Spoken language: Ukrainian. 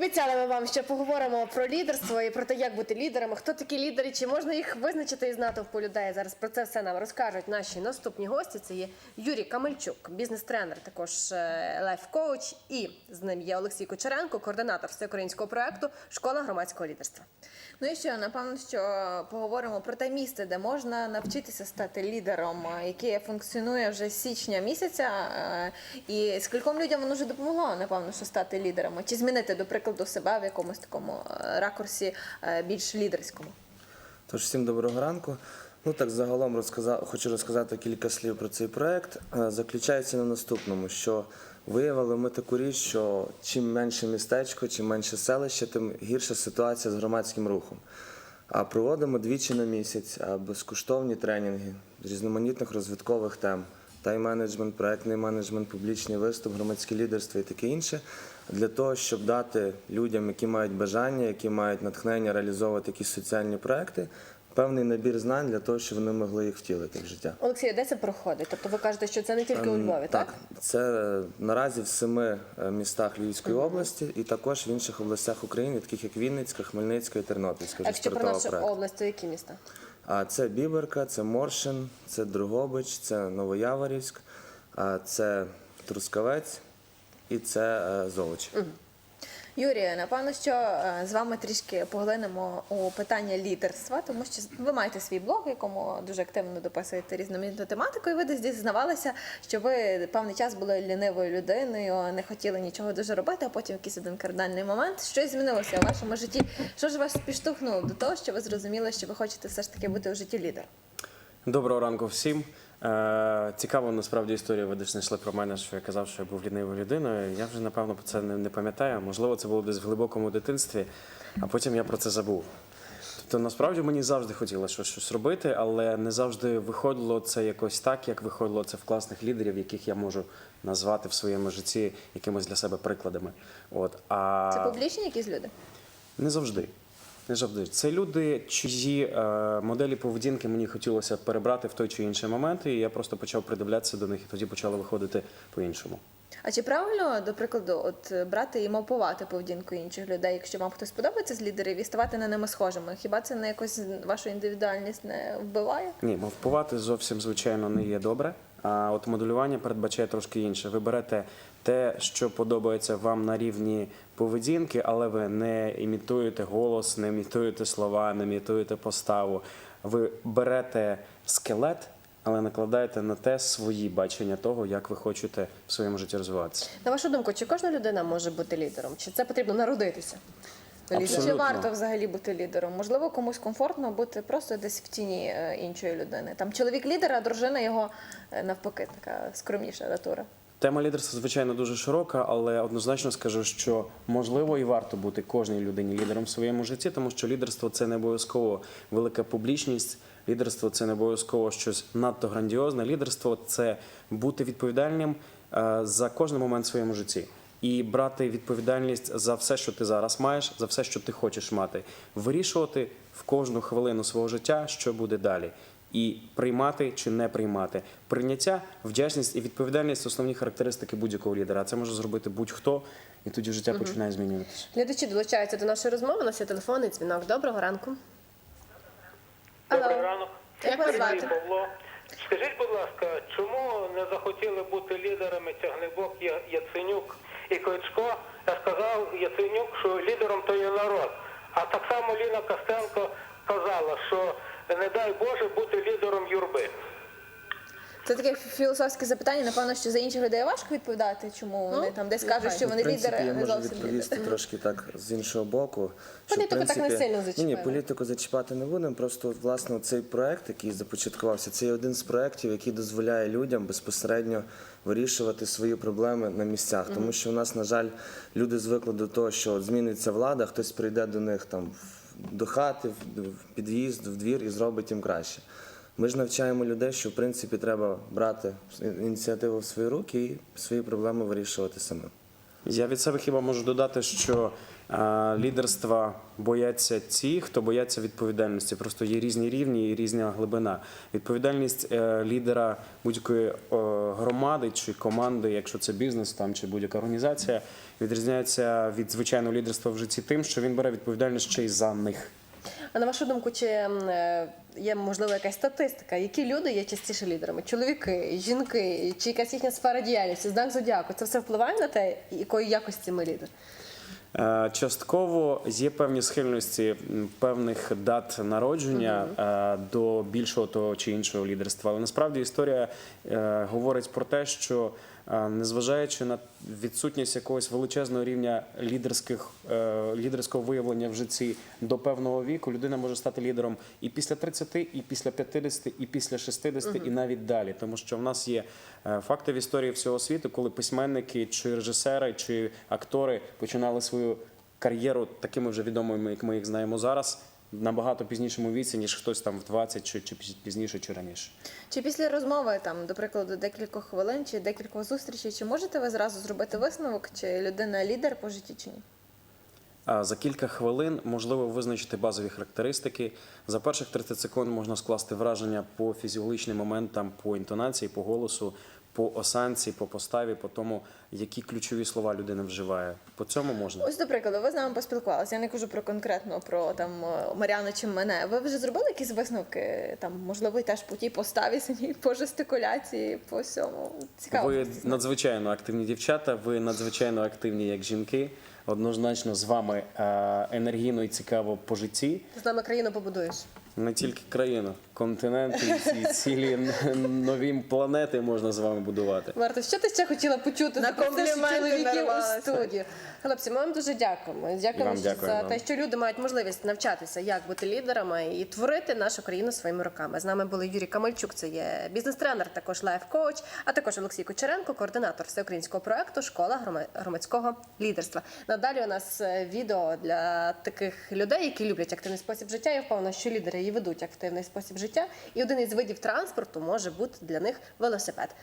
Обіцяли ми вам, що поговоримо про лідерство і про те, як бути лідерами, хто такі лідери, чи можна їх визначити із натовпу людей. Зараз про це все нам розкажуть наші наступні гості. Це є Юрій Камельчук, бізнес-тренер, також лайф-коуч, і з ним є Олексій Кучеренко, координатор всеукраїнського проекту Школа громадського лідерства. Ну і що, напевно, що поговоримо про те місце, де можна навчитися стати лідером, е, яке функціонує вже з січня місяця. е, І скільком людям воно вже допомогло, напевно, що стати лідерами, чи змінити, до прикладу, себе в якомусь такому е, ракурсі е, більш лідерському. Тож всім доброго ранку. Ну так загалом розказав, хочу розказати кілька слів про цей проект. Е, Заключається на наступному, що виявили ми таку річ, що чим менше містечко, чим менше селище, тим гірша ситуація з громадським рухом. А проводимо двічі на місяць безкоштовні тренінги з різноманітних розвиткових тем. Тайм-менеджмент, проектний менеджмент, публічний виступ, громадське лідерство і таке інше, для того, щоб дати людям, які мають бажання, які мають натхнення реалізовувати якісь соціальні проекти, певний набір знань для того, щоб вони могли їх втілити в життя. Олексій, де це проходить? Тобто ви кажете, що це не тільки у Ем, Львові, так? це е, наразі в семи е, містах Львівської області і також в інших областях України, таких як Вінницька, Хмельницька і Тернопільська. А якщо про нашу проект. область, то які міста? А це Біберка, це Моршин, це Другобич, це Новояворівськ, а це Трускавець і це е, Золоч. Юрію, напевно, що е, з вами трішки поглинемо у питання лідерства, тому що ви маєте свій блог, в якому дуже активно дописуєте різноманітну тематику, і ви десь зізнавалися, що ви певний час були лінивою людиною, не хотіли нічого дуже робити, а потім якийсь один кардинальний момент щось змінилося у вашому житті. Що ж вас підштовхнуло до того, що ви зрозуміли, що ви хочете все ж таки бути у житті лідером? Доброго ранку всім. Е, цікава насправді історія. Ви десь знайшли про мене, що я казав, що я був лінивою людиною. Я вже напевно про це не, пам'ятаю. Можливо, це було десь в глибокому дитинстві, а потім я про це забув. Тобто, насправді мені завжди хотілося щось, щось робити, але не завжди виходило це якось так, як виходило це в класних лідерів, яких я можу назвати в своєму житті якимось для себе прикладами. От а Це публічні якісь люди? не завжди. Не завжди. Це люди, чиї е, моделі поведінки мені хотілося перебрати в той чи інший момент, і я просто почав придивлятися до них, і тоді почали виходити по-іншому. А чи правильно, до прикладу, от брати і мапувати поведінку інших людей, якщо вам хтось подобається з лідерів, і ставати на ними схожими? Хіба це не якось вашу індивідуальність не вбиває? Ні, мовпувати зовсім звичайно не є добре. А от моделювання передбачає трошки інше. Ви берете те, що подобається вам на рівні поведінки, але ви не імітуєте голос, не імітуєте слова, не імітуєте поставу. Ви берете скелет, але накладаєте на те свої бачення того, як ви хочете в своєму житті розвиватися. На вашу думку, чи кожна людина може бути лідером? Чи це потрібно народитися? лідером? Чи варто взагалі бути лідером? Можливо, комусь комфортно бути просто десь в тіні е, іншої людини. Там чоловік лідер, а дружина його е, навпаки, така скромніша натура. Тема лідерства, звичайно, дуже широка, але однозначно скажу, що можливо і варто бути кожній людині лідером в своєму житті, тому що лідерство це не обов'язково велика публічність. Лідерство це не обов'язково щось надто грандіозне. Лідерство це бути відповідальним е, за кожен момент в своєму житті. І брати відповідальність за все, що ти зараз маєш, за все, що ти хочеш мати, вирішувати в кожну хвилину свого життя, що буде далі і приймати чи не приймати. Прийняття, вдячність і відповідальність основні характеристики будь-якого лідера. Це може зробити будь-хто, і тоді життя починає змінюватися. Глядачі долучаються до нашої розмови. У нас є телефонний дзвінок. Доброго ранку. Добрий ранок. Як вас звати? Павло. Скажіть, будь ласка, чому не захотіли бути лідерами Тягнебок, Яценюк і Кличко? Я сказав Яценюк, що лідером то є народ. А так само Ліна Костенко казала, що не дай Боже бути лідером юрби. Це таке філософське запитання. Напевно, що за інших людей важко відповідати, чому вони там десь кажуть, що Ну, вони в принципі, лідери, я не можу зовсім відповісти лідери. трошки так з іншого боку. що, в Політику так не принципі- сильно Ні, ні, політику зачіпати не будемо. Просто власне цей проект, який започаткувався, це є один з проєктів, який дозволяє людям безпосередньо вирішувати свої проблеми на місцях. Тому що у нас, на жаль, люди звикли до того, що от зміниться влада, хтось прийде до них там в- до хати, в під'їзд, в двір і зробить їм краще. Ми ж навчаємо людей, що в принципі треба брати ініціативу в свої руки і свої проблеми вирішувати самим. Я від себе хіба можу додати, що Лідерства бояться ті, хто бояться відповідальності. Просто є різні рівні і різна глибина. Відповідальність е, лідера будь-якої е, громади чи команди, якщо це бізнес там чи будь-яка організація, відрізняється від звичайного лідерства в житті тим, що він бере відповідальність ще й за них. А на вашу думку, чи е, є можливо якась статистика? Які люди є частіше лідерами? Чоловіки, жінки, чи якась їхня сфера діяльності, знак зодіаку? Це все впливає на те, якої якості ми лідер? Е, Частково є певні схильності певних дат народження е, до більшого того чи іншого лідерства. Але насправді історія е, говорить про те, що незважаючи на відсутність якогось величезного рівня лідерських е, лідерського виявлення в житті до певного віку, людина може стати лідером і після 30, і після 50, і після 60, і навіть далі. Тому що в нас є е, факти в історії всього світу, коли письменники чи режисери, чи актори починали свою кар'єру такими вже відомими, як ми їх знаємо зараз, набагато пізнішому віці, ніж хтось там в 20 чи, чи пізніше, чи раніше. Чи після розмови, там, до прикладу, декількох хвилин чи декількох зустрічей, чи можете ви зразу зробити висновок, чи людина лідер по житті, чи ні? А за кілька хвилин можливо визначити базові характеристики. За перших 30 секунд можна скласти враження по фізіологічним моментам, по інтонації, по голосу, по осанці, по поставі, по тому, які ключові слова людина вживає. По цьому можна. Ось, до прикладу, ви з нами поспілкувалися. Я не кажу про конкретно про там Мар'яну чи мене. Ви вже зробили якісь висновки? Там, можливо, теж по тій поставі самій, по жестикуляції, по всьому. Цікаво. Ви надзвичайно активні дівчата, ви надзвичайно активні як жінки. Однозначно з вами е, енергійно і цікаво по житті. З нами країну побудуєш. Не тільки країну, континенти і цілі нові планети можна з вами будувати. Марта, що ти ще хотіла почути На компліменти чоловіків у студії? Хлопці, ми вам дуже дякуємо. Дякуємо дякую, за вам. те, що люди мають можливість навчатися, як бути лідерами і творити нашу країну своїми руками. З нами були Юрій Камальчук, це є бізнес-тренер, також лайф-коуч, а також Олексій Кучеренко, координатор всеукраїнського проекту Школа грома- громадського лідерства. Надалі у нас е, відео для таких людей, які люблять активний спосіб життя. Я впевнена, що лідери і ведуть активний спосіб життя. І один із видів транспорту може бути для них велосипед.